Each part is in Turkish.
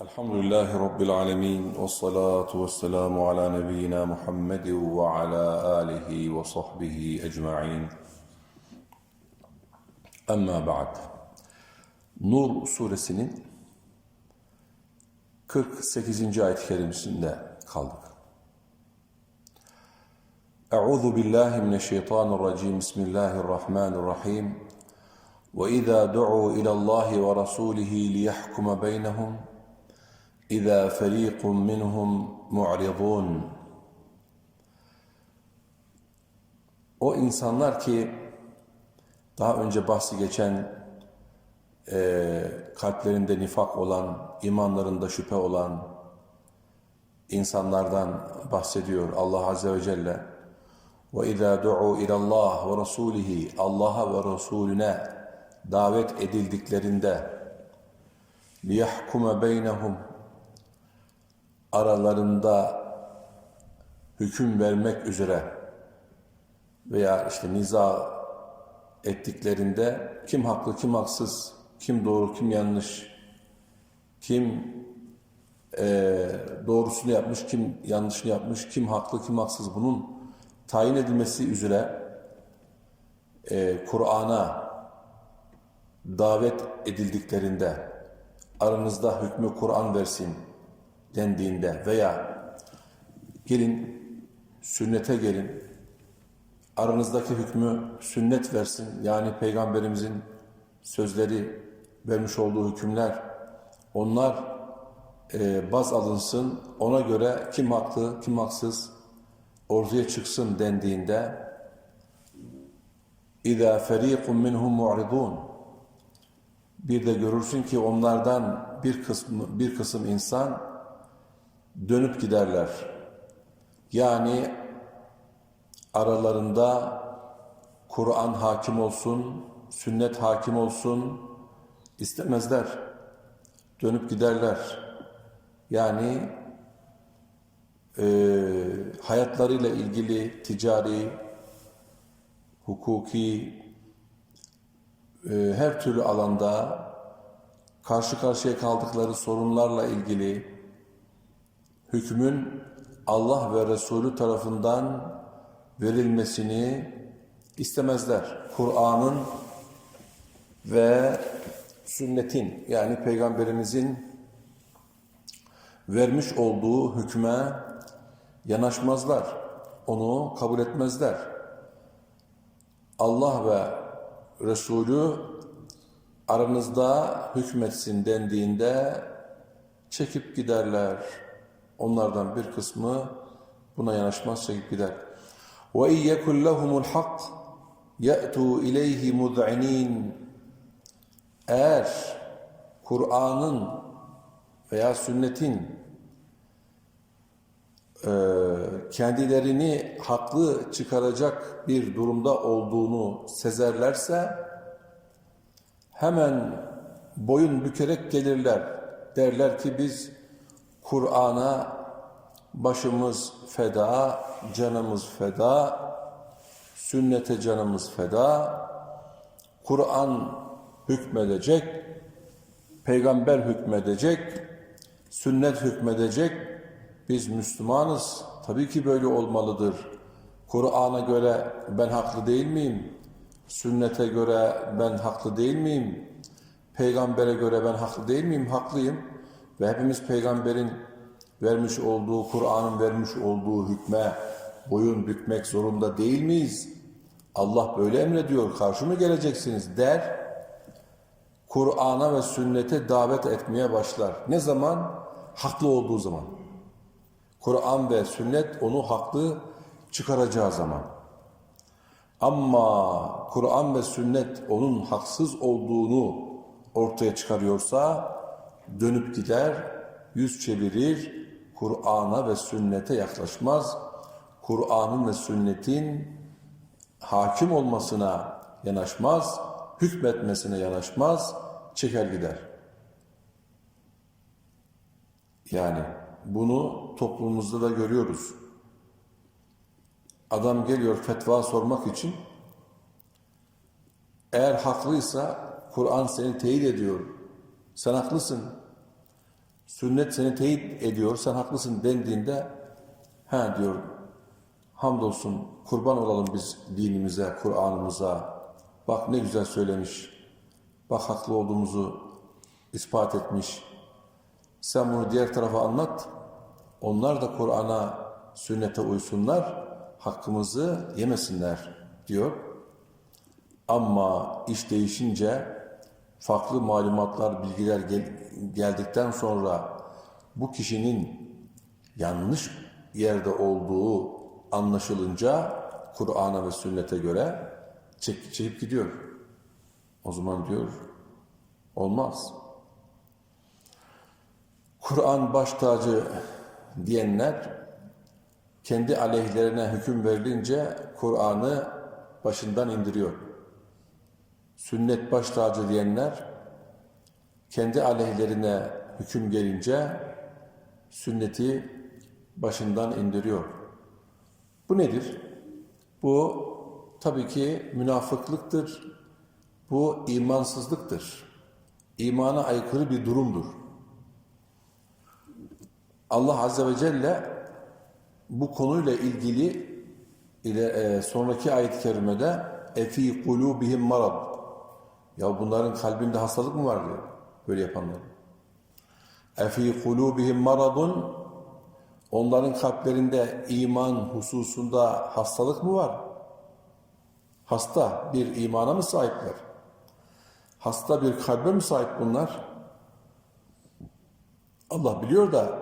Elhamdülillahi Rabbil alemin ve salatu ve selamu ala nebiyyina Muhammed ve ala alihi ve sahbihi ecma'in. Amma ba'd. Nur suresinin 48. ayet-i kerimesinde kaldık. Euzu billahi mineşşeytanirracim. Bismillahirrahmanirrahim. Ve izâ du'u ilallahi ve rasûlihi liyahkuma beynehum izâ ferîkun minhum mu'ridun. O insanlar ki daha önce bahsi geçen e, kalplerinde nifak olan, imanlarında şüphe olan insanlardan bahsediyor Allah Azze ve Celle. İzâ du'u ilallah ve rasulihi Allah'a ve Resulüne davet edildiklerinde liyahkume beynehum aralarında hüküm vermek üzere veya işte niza ettiklerinde kim haklı, kim haksız, kim doğru, kim yanlış, kim e, doğrusunu yapmış, kim yanlışını yapmış, kim haklı, kim haksız bunun tayin edilmesi üzere e, Kur'an'a davet edildiklerinde aranızda hükmü Kur'an versin dendiğinde veya gelin sünnete gelin aranızdaki hükmü sünnet versin. Yani peygamberimizin sözleri vermiş olduğu hükümler onlar e, baz alınsın. Ona göre kim haklı, kim haksız ortaya çıksın dendiğinde اِذَا فَر۪يقٌ مِّنْهُمْ مُعْرِضُونَ Bir de görürsün ki onlardan bir kısmı, bir kısım insan dönüp giderler. Yani aralarında Kur'an hakim olsun, sünnet hakim olsun istemezler. Dönüp giderler. Yani e, hayatlarıyla ilgili ticari, hukuki, e, her türlü alanda karşı karşıya kaldıkları sorunlarla ilgili hükmün Allah ve Resulü tarafından verilmesini istemezler. Kur'an'ın ve sünnetin yani peygamberimizin vermiş olduğu hükme yanaşmazlar. Onu kabul etmezler. Allah ve Resulü aranızda hükmetsin dendiğinde çekip giderler. Onlardan bir kısmı buna yanaşmaz çekip gider. Ve iyyekul lehumul hak ye'tu ileyhi mud'inin eğer Kur'an'ın veya sünnetin e, kendilerini haklı çıkaracak bir durumda olduğunu sezerlerse hemen boyun bükerek gelirler. Derler ki biz Kur'an'a başımız feda, canımız feda, sünnete canımız feda, Kur'an hükmedecek, peygamber hükmedecek, sünnet hükmedecek. Biz Müslümanız. Tabii ki böyle olmalıdır. Kur'an'a göre ben haklı değil miyim? Sünnete göre ben haklı değil miyim? Peygambere göre ben haklı değil miyim? Haklıyım. Ve hepimiz peygamberin vermiş olduğu, Kur'an'ın vermiş olduğu hükme boyun bükmek zorunda değil miyiz? Allah böyle emrediyor, karşı mı geleceksiniz der. Kur'an'a ve sünnete davet etmeye başlar. Ne zaman? Haklı olduğu zaman. Kur'an ve sünnet onu haklı çıkaracağı zaman. Ama Kur'an ve sünnet onun haksız olduğunu ortaya çıkarıyorsa dönüp gider, yüz çevirir, Kur'an'a ve sünnete yaklaşmaz. Kur'an'ın ve sünnetin hakim olmasına yanaşmaz, hükmetmesine yanaşmaz, çeker gider. Yani bunu toplumumuzda da görüyoruz. Adam geliyor fetva sormak için, eğer haklıysa Kur'an seni teyit ediyor. Sen haklısın. Sünnet seni teyit ediyor, sen haklısın dendiğinde ha diyor hamdolsun kurban olalım biz dinimize, Kur'an'ımıza. Bak ne güzel söylemiş. Bak haklı olduğumuzu ispat etmiş. Sen bunu diğer tarafa anlat. Onlar da Kur'an'a, sünnete uysunlar. Hakkımızı yemesinler diyor. Ama iş değişince farklı malumatlar, bilgiler gel- geldikten sonra bu kişinin yanlış yerde olduğu anlaşılınca Kur'an'a ve sünnete göre çek, çekip gidiyor. O zaman diyor olmaz. Kur'an baş tacı diyenler kendi aleyhlerine hüküm verilince Kur'an'ı başından indiriyor. Sünnet baş tacı diyenler kendi aleyhlerine hüküm gelince sünneti başından indiriyor. Bu nedir? Bu tabii ki münafıklıktır. Bu imansızlıktır. İmana aykırı bir durumdur. Allah Azze ve Celle bu konuyla ilgili ile e, sonraki ayet-i kerimede efi kulubihim marad ya bunların kalbinde hastalık mı var diyor böyle yapanların. Efi kulubihim maradun onların kalplerinde iman hususunda hastalık mı var? Hasta bir imana mı sahipler? Hasta bir kalbe mi sahip bunlar? Allah biliyor da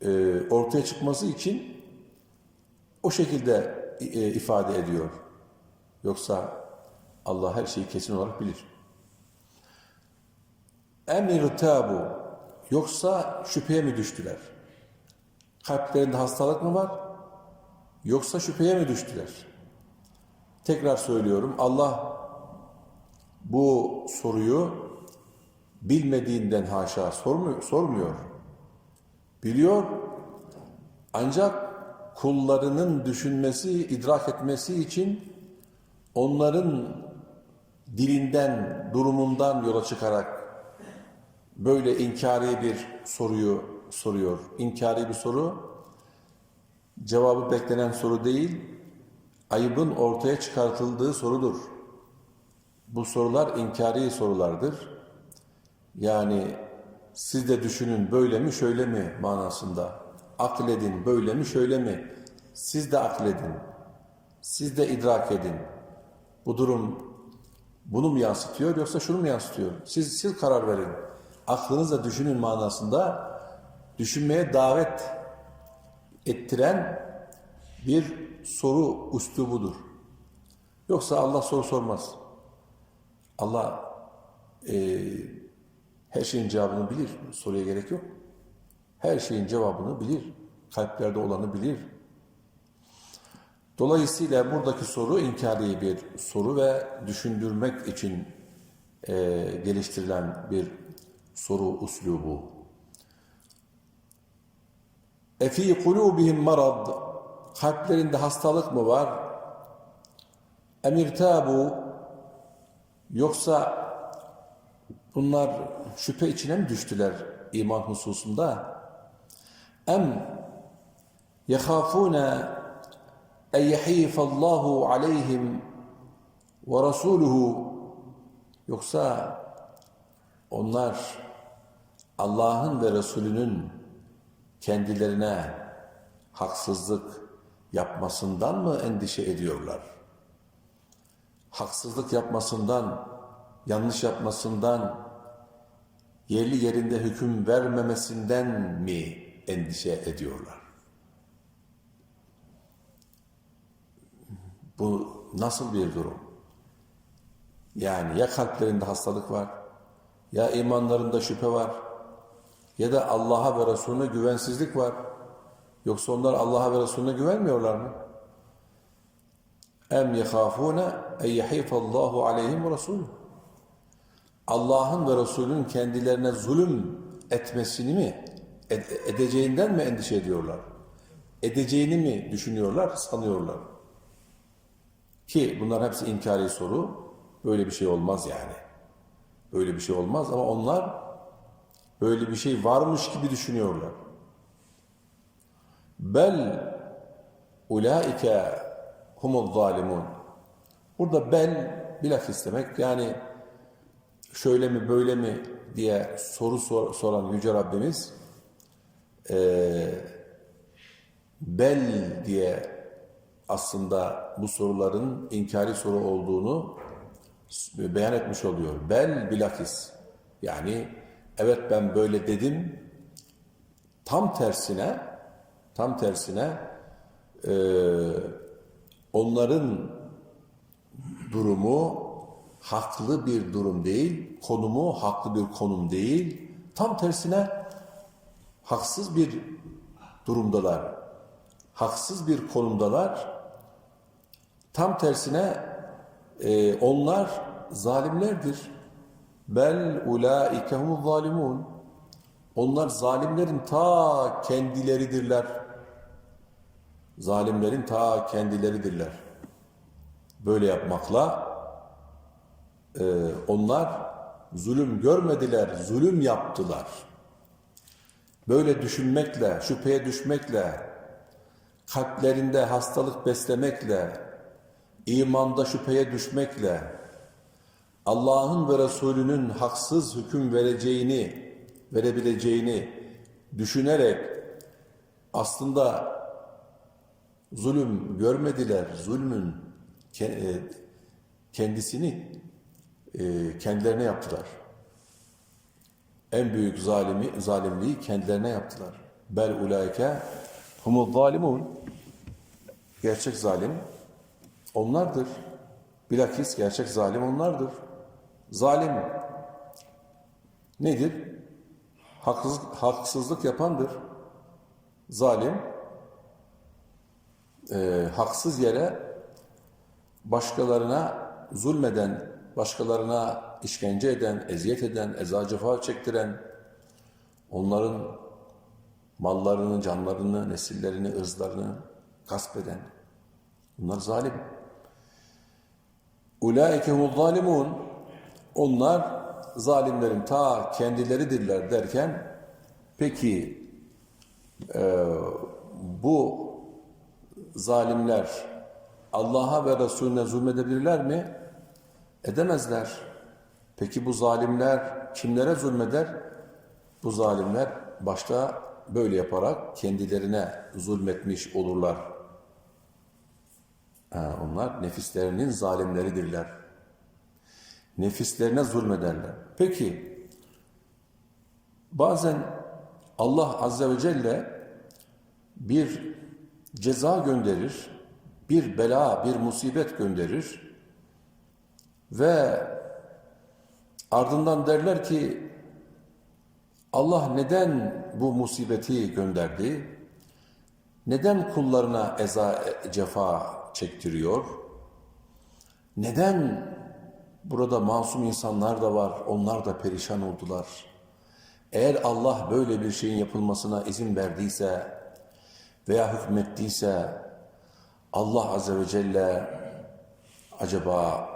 e, ortaya çıkması için o şekilde e, ifade ediyor. Yoksa Allah her şeyi kesin olarak bilir. Emir tabu yoksa şüpheye mi düştüler? Kalplerinde hastalık mı var? Yoksa şüpheye mi düştüler? Tekrar söylüyorum. Allah bu soruyu bilmediğinden haşa sormuyor. Biliyor ancak kullarının düşünmesi, idrak etmesi için onların dilinden, durumundan yola çıkarak böyle inkari bir soruyu soruyor. İnkari bir soru, cevabı beklenen soru değil, ayıbın ortaya çıkartıldığı sorudur. Bu sorular inkari sorulardır. Yani siz de düşünün böyle mi şöyle mi manasında. Akledin böyle mi şöyle mi? Siz de akledin. Siz de idrak edin. Bu durum bunu mu yansıtıyor yoksa şunu mu yansıtıyor? Siz, siz karar verin. Aklınızla düşünün manasında düşünmeye davet ettiren bir soru üslubudur. Yoksa Allah soru sormaz. Allah eee her şeyin cevabını bilir. Soruya gerek yok. Her şeyin cevabını bilir. Kalplerde olanı bilir. Dolayısıyla buradaki soru inkari bir soru ve düşündürmek için e, geliştirilen bir soru uslubu. Efi kulubihim marad kalplerinde hastalık mı var? Emirtabu yoksa Bunlar şüphe içine mi düştüler iman hususunda? Em yehafune en yehifallahu aleyhim ve rasuluhu yoksa onlar Allah'ın ve Resulünün kendilerine haksızlık yapmasından mı endişe ediyorlar? Haksızlık yapmasından, yanlış yapmasından, yerli yerinde hüküm vermemesinden mi endişe ediyorlar? Bu nasıl bir durum? Yani ya kalplerinde hastalık var, ya imanlarında şüphe var, ya da Allah'a ve Resulüne güvensizlik var. Yoksa onlar Allah'a ve Resulüne güvenmiyorlar mı? Em yehafune en yehifallahu aleyhim Resulü. Allah'ın ve Resulünün kendilerine zulüm etmesini mi, ed- edeceğinden mi endişe ediyorlar? Edeceğini mi düşünüyorlar, sanıyorlar? Ki bunlar hepsi inkari soru. Böyle bir şey olmaz yani. Böyle bir şey olmaz ama onlar böyle bir şey varmış gibi düşünüyorlar. Bel ulaike humul zalimun. Burada bel bilakis demek yani şöyle mi böyle mi diye soru sor- soran Yüce Rabbimiz eee, bel diye aslında bu soruların inkari soru olduğunu beyan etmiş oluyor. Bel bilakis yani evet ben böyle dedim tam tersine tam tersine eee, onların durumu haklı bir durum değil, konumu haklı bir konum değil. Tam tersine haksız bir durumdalar. Haksız bir konumdalar. Tam tersine e, onlar zalimlerdir. Bel ulaike humuz zalimun. Onlar zalimlerin ta kendileridirler. Zalimlerin ta kendileridirler. Böyle yapmakla e, onlar zulüm görmediler, zulüm yaptılar. Böyle düşünmekle, şüpheye düşmekle, kalplerinde hastalık beslemekle, imanda şüpheye düşmekle, Allah'ın ve Resulünün haksız hüküm vereceğini, verebileceğini düşünerek aslında zulüm görmediler, zulmün e, kendisini e, kendilerine yaptılar. En büyük zalimi, zalimliği kendilerine yaptılar. Bel ulaike humuz zalimun. Gerçek zalim onlardır. Bilakis gerçek zalim onlardır. Zalim nedir? Haksız, haksızlık yapandır. Zalim e, haksız yere başkalarına zulmeden, başkalarına işkence eden, eziyet eden, eza cefa çektiren, onların mallarını, canlarını, nesillerini, ırzlarını gasp eden, bunlar zalim. Ulaike humuz zalimun, onlar zalimlerin ta kendileridirler derken, peki e, bu zalimler Allah'a ve Resulüne zulmedebilirler mi? Edemezler. Peki bu zalimler kimlere zulmeder? Bu zalimler başta böyle yaparak kendilerine zulmetmiş olurlar. Onlar nefislerinin zalimleridirler. Nefislerine zulmederler. Peki bazen Allah Azze ve Celle bir ceza gönderir, bir bela, bir musibet gönderir ve ardından derler ki Allah neden bu musibeti gönderdi? Neden kullarına eza, cefa çektiriyor? Neden burada masum insanlar da var, onlar da perişan oldular? Eğer Allah böyle bir şeyin yapılmasına izin verdiyse veya hükmettiyse Allah Azze ve Celle acaba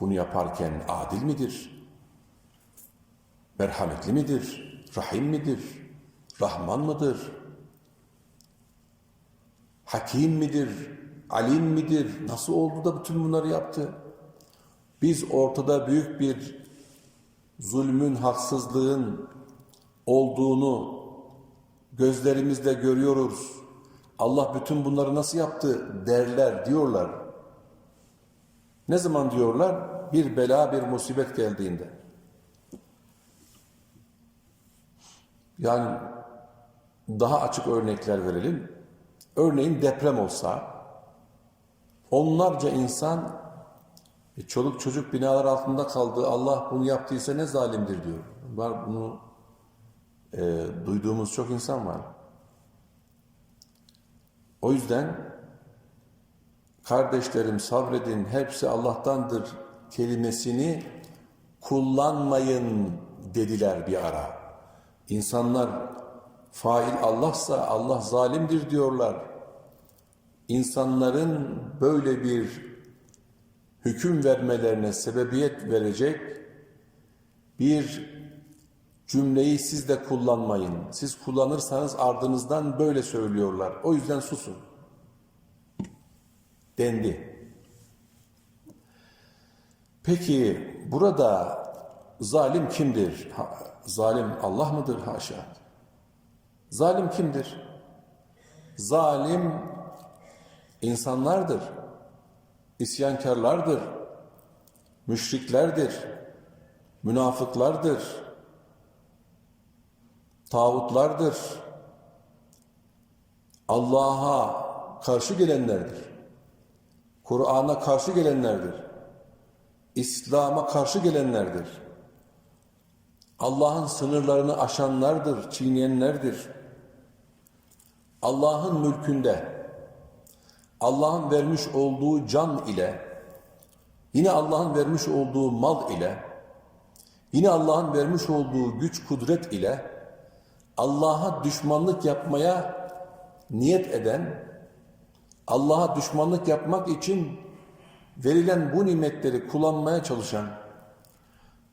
bunu yaparken adil midir? Merhametli midir? Rahim midir? Rahman mıdır? Hakim midir? Alim midir? Nasıl oldu da bütün bunları yaptı? Biz ortada büyük bir zulmün, haksızlığın olduğunu gözlerimizle görüyoruz. Allah bütün bunları nasıl yaptı derler, diyorlar. Ne zaman diyorlar? Bir bela, bir musibet geldiğinde. Yani daha açık örnekler verelim. Örneğin deprem olsa, onlarca insan e, çoluk çocuk binalar altında kaldı. Allah bunu yaptıysa ne zalimdir diyor. Var bunu e, duyduğumuz çok insan var. O yüzden kardeşlerim sabredin hepsi Allah'tandır kelimesini kullanmayın dediler bir ara. İnsanlar fail Allah'sa Allah zalimdir diyorlar. İnsanların böyle bir hüküm vermelerine sebebiyet verecek bir cümleyi siz de kullanmayın. Siz kullanırsanız ardınızdan böyle söylüyorlar. O yüzden susun. Dendi. Peki burada zalim kimdir? Ha, zalim Allah mıdır? Haşa. Zalim kimdir? Zalim insanlardır. İsyankarlardır. Müşriklerdir. Münafıklardır. Tağutlardır. Allah'a karşı gelenlerdir. Kur'an'a karşı gelenlerdir. İslam'a karşı gelenlerdir. Allah'ın sınırlarını aşanlardır, çiğneyenlerdir. Allah'ın mülkünde, Allah'ın vermiş olduğu can ile, yine Allah'ın vermiş olduğu mal ile, yine Allah'ın vermiş olduğu güç, kudret ile Allah'a düşmanlık yapmaya niyet eden, Allah'a düşmanlık yapmak için verilen bu nimetleri kullanmaya çalışan,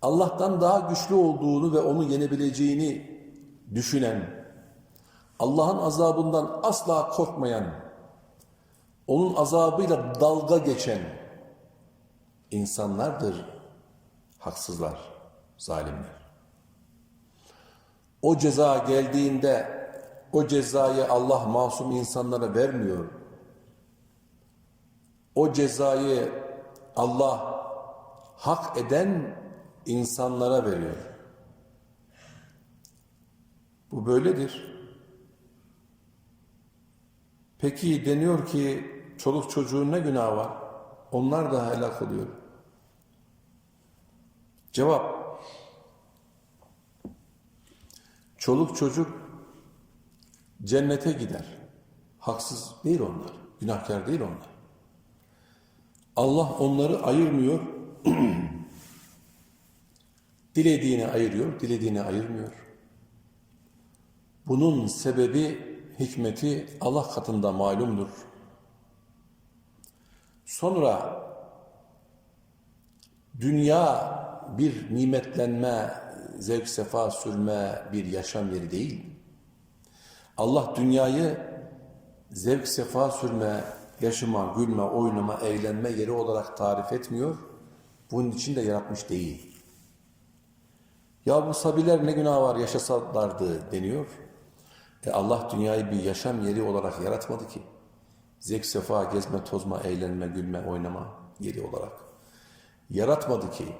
Allah'tan daha güçlü olduğunu ve onu yenebileceğini düşünen, Allah'ın azabından asla korkmayan, onun azabıyla dalga geçen insanlardır haksızlar, zalimler. O ceza geldiğinde o cezayı Allah masum insanlara vermiyor. O cezayı Allah hak eden insanlara veriyor. Bu böyledir. Peki deniyor ki çoluk çocuğun ne günahı var? Onlar da helak oluyor. Cevap. Çoluk çocuk cennete gider. Haksız değil onlar. Günahkar değil onlar. Allah onları ayırmıyor. dilediğini ayırıyor, dilediğini ayırmıyor. Bunun sebebi, hikmeti Allah katında malumdur. Sonra dünya bir nimetlenme, zevk sefa sürme bir yaşam yeri değil. Allah dünyayı zevk sefa sürme, yaşama, gülme, oynama, eğlenme yeri olarak tarif etmiyor. Bunun için de yaratmış değil. Ya bu sabiler ne günah var yaşasalardı deniyor. E Allah dünyayı bir yaşam yeri olarak yaratmadı ki. Zevk sefa, gezme, tozma, eğlenme, gülme, oynama yeri olarak. Yaratmadı ki.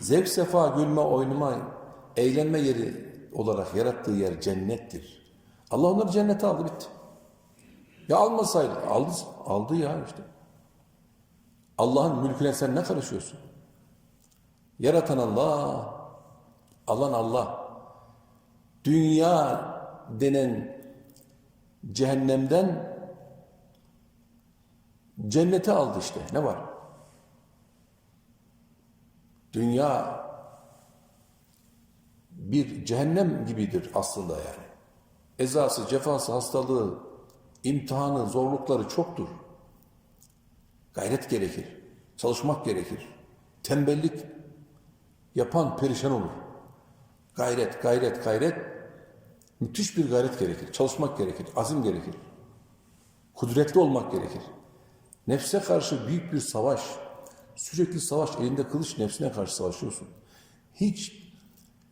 Zevk sefa, gülme, oynama, eğlenme yeri olarak yarattığı yer cennettir. Allah onları cennete aldı bitti. Ya almasaydı, aldı, aldı ya işte. Allah'ın mülküne sen ne karışıyorsun? Yaratan Allah, alan Allah. Dünya denen cehennemden cennete aldı işte. Ne var? Dünya bir cehennem gibidir aslında yani. Ezası, cefası, hastalığı, imtihanı, zorlukları çoktur. Gayret gerekir. Çalışmak gerekir. Tembellik yapan perişan olur. Gayret, gayret, gayret. Müthiş bir gayret gerekir. Çalışmak gerekir. Azim gerekir. Kudretli olmak gerekir. Nefse karşı büyük bir savaş. Sürekli savaş. Elinde kılıç nefsine karşı savaşıyorsun. Hiç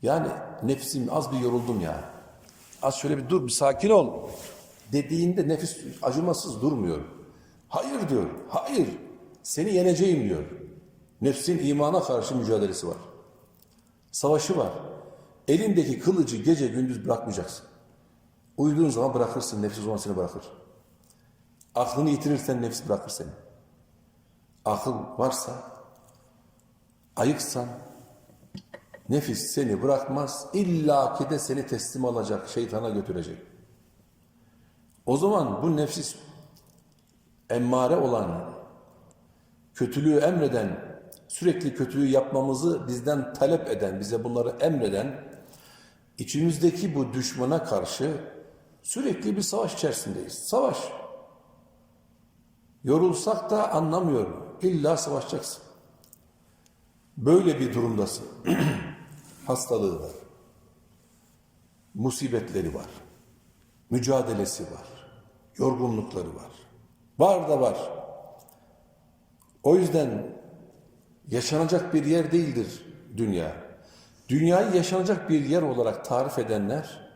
yani nefsim az bir yoruldum ya. Az şöyle bir dur bir sakin ol. Dediğinde nefis acımasız durmuyor. Hayır diyor. Hayır. Seni yeneceğim diyor. Nefsin imana karşı mücadelesi var. Savaşı var. Elindeki kılıcı gece gündüz bırakmayacaksın. Uyuduğun zaman bırakırsın. Nefis o zaman seni bırakır. Aklını yitirirsen nefis bırakır seni. Akıl varsa, ayıksan, nefis seni bırakmaz. İlla ki de seni teslim alacak, şeytana götürecek. O zaman bu nefis emmare olan, kötülüğü emreden, sürekli kötülüğü yapmamızı bizden talep eden, bize bunları emreden, içimizdeki bu düşmana karşı sürekli bir savaş içerisindeyiz. Savaş. Yorulsak da anlamıyorum. İlla savaşacaksın. Böyle bir durumdasın. Hastalığı var. Musibetleri var. Mücadelesi var. Yorgunlukları var. Var da var. O yüzden yaşanacak bir yer değildir dünya. Dünyayı yaşanacak bir yer olarak tarif edenler,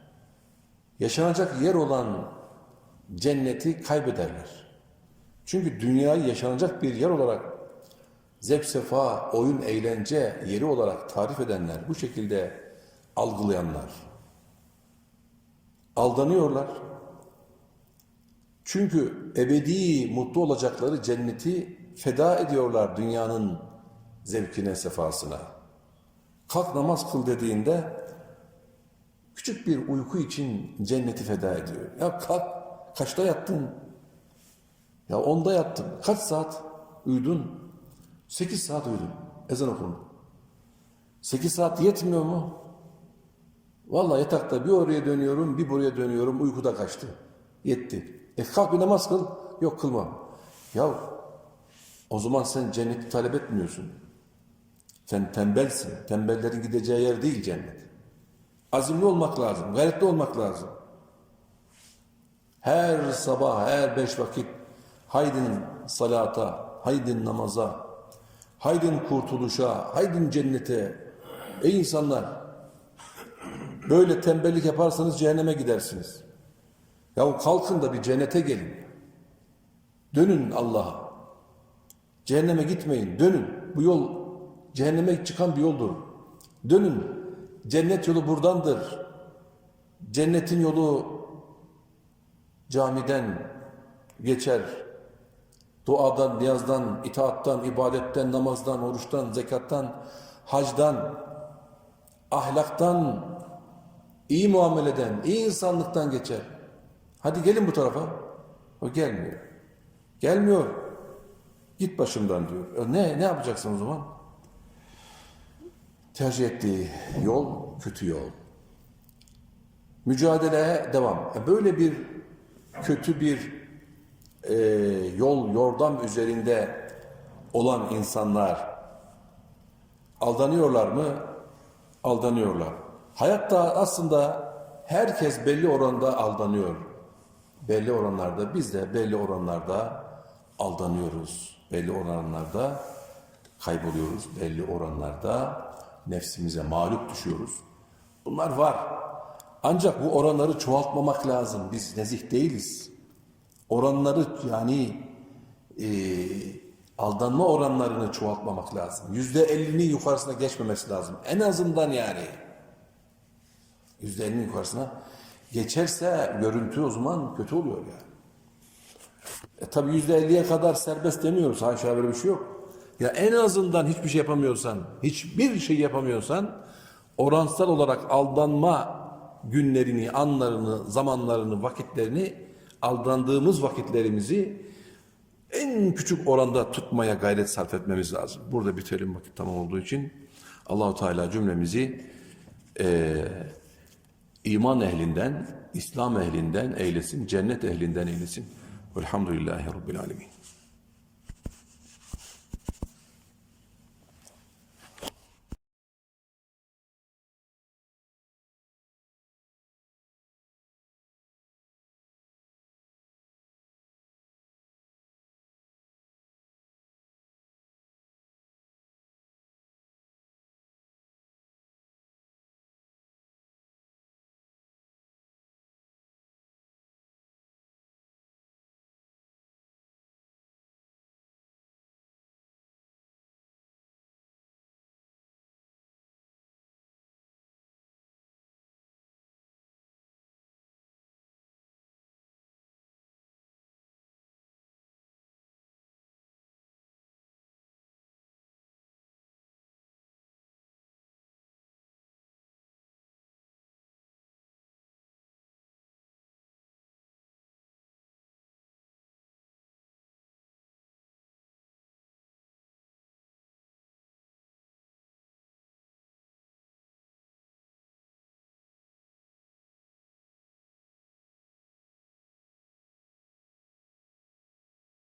yaşanacak yer olan cenneti kaybederler. Çünkü dünyayı yaşanacak bir yer olarak zevk sefa, oyun, eğlence yeri olarak tarif edenler, bu şekilde algılayanlar aldanıyorlar. Çünkü ebedi mutlu olacakları cenneti feda ediyorlar dünyanın zevkine, sefasına. Kalk namaz kıl dediğinde küçük bir uyku için cenneti feda ediyor. Ya kalk, kaçta yattın? Ya onda yattın. Kaç saat uyudun? Sekiz saat uyudum. Ezan okundu. Sekiz saat yetmiyor mu? Vallahi yatakta bir oraya dönüyorum, bir buraya dönüyorum. Uykuda kaçtı. Yetti. E kalk bir namaz kıl. Yok kılmam. Ya o zaman sen cenneti talep etmiyorsun. Sen tembelsin. Tembellerin gideceği yer değil cennet. Azimli olmak lazım. Gayretli olmak lazım. Her sabah, her beş vakit haydin salata, haydin namaza, haydin kurtuluşa, haydin cennete. Ey insanlar! Böyle tembellik yaparsanız cehenneme gidersiniz. Ya kalkın da bir cennete gelin. Dönün Allah'a. Cehenneme gitmeyin. Dönün. Bu yol cehenneme çıkan bir yoldur. Dönün. Cennet yolu buradandır. Cennetin yolu camiden geçer. Duadan, niyazdan, itaattan, ibadetten, namazdan, oruçtan, zekattan, hacdan, ahlaktan, iyi muameleden, iyi insanlıktan geçer. Hadi gelin bu tarafa. O gelmiyor. Gelmiyor. Git başımdan diyor. E ne, ne yapacaksın o zaman? Tercih ettiği yol kötü yol. Mücadeleye devam. E böyle bir kötü bir e, yol, yordam üzerinde olan insanlar aldanıyorlar mı? Aldanıyorlar. Hayatta aslında herkes belli oranda aldanıyor. Belli oranlarda biz de belli oranlarda aldanıyoruz. Belli oranlarda kayboluyoruz. Belli oranlarda nefsimize mağlup düşüyoruz. Bunlar var. Ancak bu oranları çoğaltmamak lazım. Biz nezih değiliz. Oranları yani e, aldanma oranlarını çoğaltmamak lazım. Yüzde ellinin yukarısına geçmemesi lazım. En azından yani. Yüzde ellinin yukarısına geçerse görüntü o zaman kötü oluyor yani. E tabi yüzde elliye kadar serbest demiyoruz. Haşa böyle bir şey yok. Ya en azından hiçbir şey yapamıyorsan, hiçbir şey yapamıyorsan oransal olarak aldanma günlerini, anlarını, zamanlarını, vakitlerini aldandığımız vakitlerimizi en küçük oranda tutmaya gayret sarf etmemiz lazım. Burada bitelim vakit tamam olduğu için. Allahu Teala cümlemizi eee iman ehlinden, İslam ehlinden eylesin, cennet ehlinden eylesin. Velhamdülillahi Rabbil Alemin.